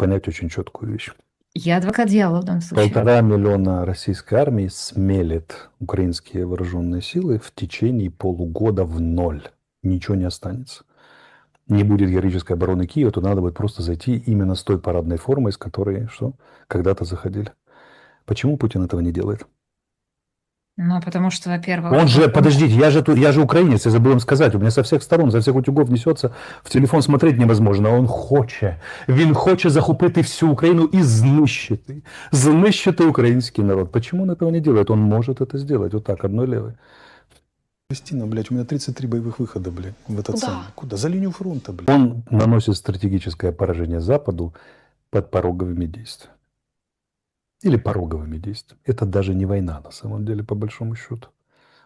понять очень четкую вещь. Я адвокат дьявола в данном случае. Полтора миллиона российской армии смелит украинские вооруженные силы в течение полугода в ноль. Ничего не останется. Не будет героической обороны Киева, то надо будет просто зайти именно с той парадной формой, с которой что, когда-то заходили. Почему Путин этого не делает? Ну, потому что, во-первых... Он же, подождите, я же, тут- я же украинец, я забыл вам сказать, у меня со всех сторон, за всех утюгов несется, в телефон смотреть невозможно, а он хоче, він хоче захопити всю Украину и знищити, знищити украинский народ. Почему он этого не делает? Он может это сделать, вот так, одной левой. Кристина, блядь, у меня 33 боевых выхода, блядь, в этот Куда? самый. Куда? За линию фронта, блядь. Он наносит стратегическое поражение Западу под пороговыми действиями. Или пороговыми действиями. Это даже не война, на самом деле, по большому счету.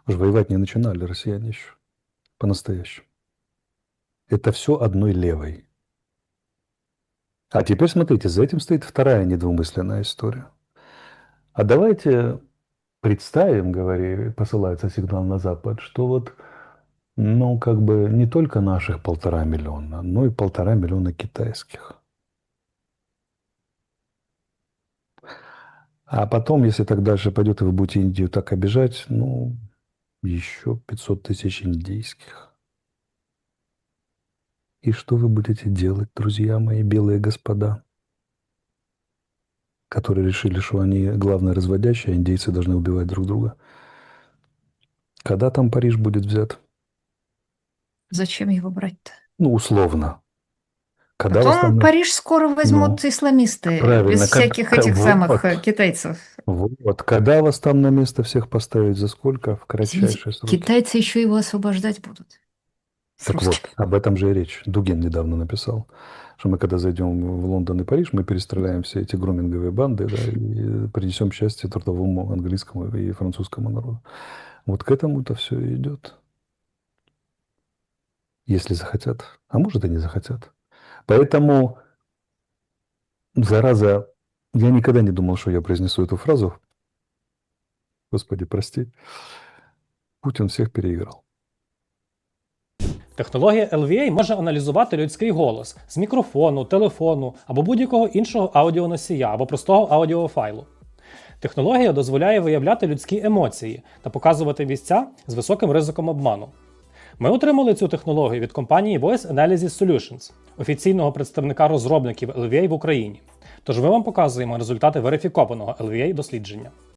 Уж воевать не начинали россияне еще. По-настоящему. Это все одной левой. А теперь смотрите, за этим стоит вторая недвумысленная история. А давайте представим, говори, посылается сигнал на Запад, что вот, ну, как бы не только наших полтора миллиона, но и полтора миллиона китайских. А потом, если так дальше пойдет, и вы будете Индию так обижать, ну, еще 500 тысяч индийских. И что вы будете делать, друзья мои, белые господа, которые решили, что они главное разводящие, а индейцы должны убивать друг друга? Когда там Париж будет взят? Зачем его брать-то? Ну, условно. Когда Потом там- Париж скоро возьмут исламисты, правильно, без как- всяких как- этих вот. самых э, китайцев. Вот. Когда вас там на место всех поставить? За сколько? В кратчайшие сроки. Китайцы еще его освобождать будут. Так вот, об этом же и речь. Дугин недавно написал, что мы когда зайдем в Лондон и Париж, мы перестреляем все эти груминговые банды да, и принесем счастье трудовому английскому и французскому народу. Вот к этому это все идет. Если захотят. А может и не захотят. Поэтому, зараза, я никогда не думал, что я произнесу эту фразу. Господи, прости. Путин всех переиграл. Технологія LVA може аналізувати людський голос з мікрофону, телефону або будь-якого іншого аудіоносія або простого аудіофайлу. Технологія дозволяє виявляти людські емоції та показувати місця з високим ризиком обману. Ми отримали цю технологію від компанії Voice Analysis Solutions, офіційного представника розробників LVA в Україні. Тож ми вам показуємо результати верифікованого LVA дослідження.